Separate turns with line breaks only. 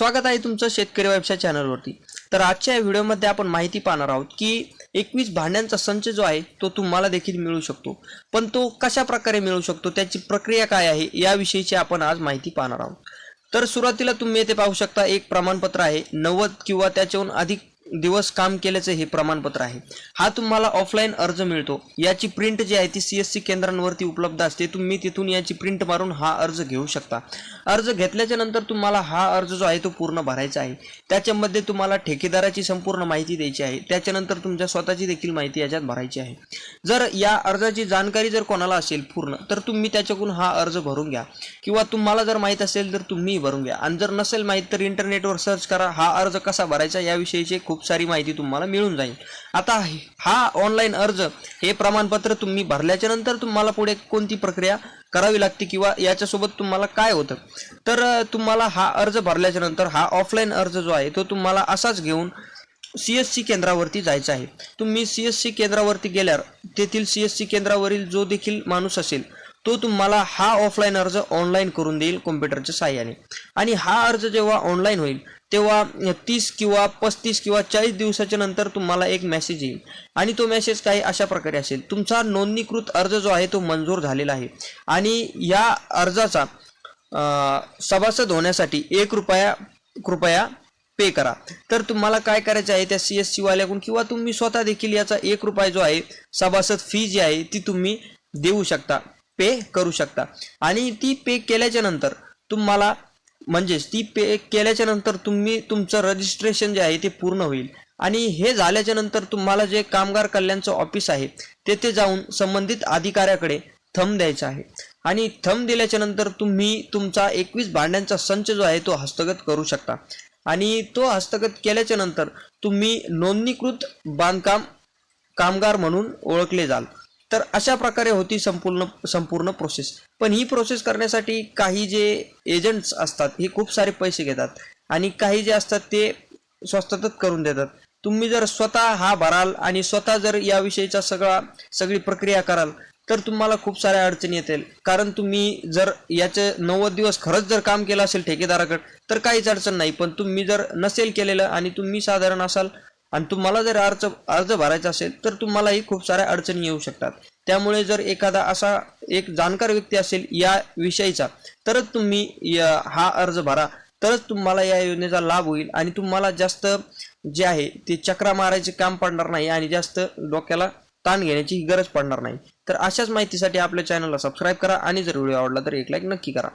स्वागत आहे तुमचं शेतकरी व्यवसाय चॅनलवरती. तर आजच्या या व्हिडिओमध्ये आपण माहिती पाहणार आहोत की एकवीस भांड्यांचा संच जो आहे तो तुम्हाला देखील मिळू शकतो. पण तो कशा प्रकारे मिळू शकतो त्याची प्रक्रिया काय आहे याविषयीची आपण आज माहिती पाहणार आहोत. तर सुरुवातीला तुम्ही येथे पाहू शकता एक प्रमाणपत्र आहे नव्वद किंवा त्याच्याहून अधिक दिवस काम केल्याचं हे प्रमाणपत्र आहे. हा तुम्हाला ऑफलाईन अर्ज मिळतो. याची प्रिंट जी आहे ती सी एस सी केंद्रांवरती उपलब्ध असते. तुम्ही तिथून याची प्रिंट मारून हा अर्ज घेऊ शकता. अर्ज घेतल्याच्या नंतर तुम्हाला हा अर्ज जो आहे तो पूर्ण भरायचा आहे. त्याच्यामध्ये तुम्हाला ठेकेदाराची संपूर्ण माहिती द्यायची आहे. त्याच्यानंतर तुमच्या स्वतःची देखील माहिती याच्यात भरायची आहे. जर या अर्जाची जाणकारी जर कोणाला असेल पूर्ण तर तुम्ही त्याच्याकडून हा अर्ज भरून घ्या. किंवा तुम्हाला जर माहीत असेल तर तुम्ही भरून घ्या. आणि जर नसेल माहीत तर इंटरनेटवर सर्च करा. हा अर्ज कसा भरायचा याविषयीचे खूप सारी माहिती तुम्हाला मिळून जाईल. आता हा ऑनलाईन अर्ज हे प्रमाणपत्र तुम्ही भरल्याच्या नंतर तुम्हाला पुढे कोणती प्रक्रिया करावी लागते किंवा याच्यासोबत तुम्हाला काय होतं? तर तुम्हाला हा अर्ज भरल्याच्या नंतर हा ऑफलाईन अर्ज जो आहे तो तुम्हाला असाच घेऊन सी एस सी केंद्रावरती जायचं आहे. तुम्ही सी एस सी केंद्रावरती गेल्यावर तेथील सी एस सी केंद्रावरील जो देखील माणूस असेल तो तुम्हाला हा ऑफलाईन अर्ज ऑनलाईन करून देईल कॉम्प्युटरच्या सहाय्याने आणि हा अर्ज जेव्हा ऑनलाईन होईल तेव्हा तीस किंवा पस्तीस किंवा चाळीस दिवसाच्या नंतर तुम्हाला एक मेसेज येईल. आणि तो मेसेज काही अशा प्रकारे असेल. तुमचा नोंदणीकृत अर्ज जो आहे तो मंजूर झालेला आहे. आणि या अर्जाचा सभासद होण्यासाठी एक रुपया कृपया पे करा. तर तुम्हाला काय करायचं आहे त्या सी एस सी वाल्याकडून किंवा तुम्ही स्वतः देखील याचा एक रुपया जो आहे सभासद फी जी आहे ती तुम्ही देऊ शकता. पे करू शकता. आणि ती पे केल्याच्यानंतर तुम्हाला म्हणजेच ती पे केल्याच्यानंतर तुम्ही तुमचं रजिस्ट्रेशन जे आहे ते पूर्ण होईल. आणि हे झाल्याच्यानंतर तुम्हाला जे कामगार कल्याणचं ऑफिस आहे तेथे जाऊन संबंधित अधिकाऱ्याकडे थंब द्यायचा आहे. आणि थंब दिल्याच्या नंतर तुम्ही तुमचा एकवीस भांड्यांचा संच जो आहे तो हस्तगत करू शकता. आणि तो हस्तगत केल्याच्यानंतर तुम्ही नोंदणीकृत बांधकाम कामगार म्हणून ओळखले जाल. तर अशा प्रकारे होती संपूर्ण संपूर्ण प्रोसेस पण ही प्रोसेस करण्यासाठी काही जे एजंट्स असतात हे खूप सारे पैसे घेतात. आणि काही जे असतात ते स्वस्तातच करून देतात. तुम्ही जर स्वतः हा भराल आणि स्वतः जर याविषयीचा सगळा सगळी प्रक्रिया कराल तर तुम्हाला खूप साऱ्या अडचणी येतील. कारण तुम्ही जर याचे नव्वद दिवस खरंच जर काम केलं असेल ठेकेदाराकडे तर काहीच अडचण नाही. पण तुम्ही जर नसेल केलेलं आणि तुम्ही साधारण असाल आणि तुम्हाला जर अर्ज अर्ज भरायचा असेल तर तुम्हालाही खूप साऱ्या अडचणी येऊ शकतात. त्यामुळे जर एखादा असा एक जाणकार व्यक्ती असेल या विषयीचा तरच तुम्ही हा अर्ज भरा. तरच तुम्हाला या योजनेचा लाभ होईल आणि तुम्हाला जास्त जे आहे ते चक्रा मारायचे काम पडणार नाही आणि जास्त डोक्याला ताण घेण्याची गरज पडणार नाही. तर अशाच माहितीसाठी आपल्या चॅनलला सबस्क्राईब करा आणि जर व्हिडिओ आवडला तर एक लाईक नक्की करा.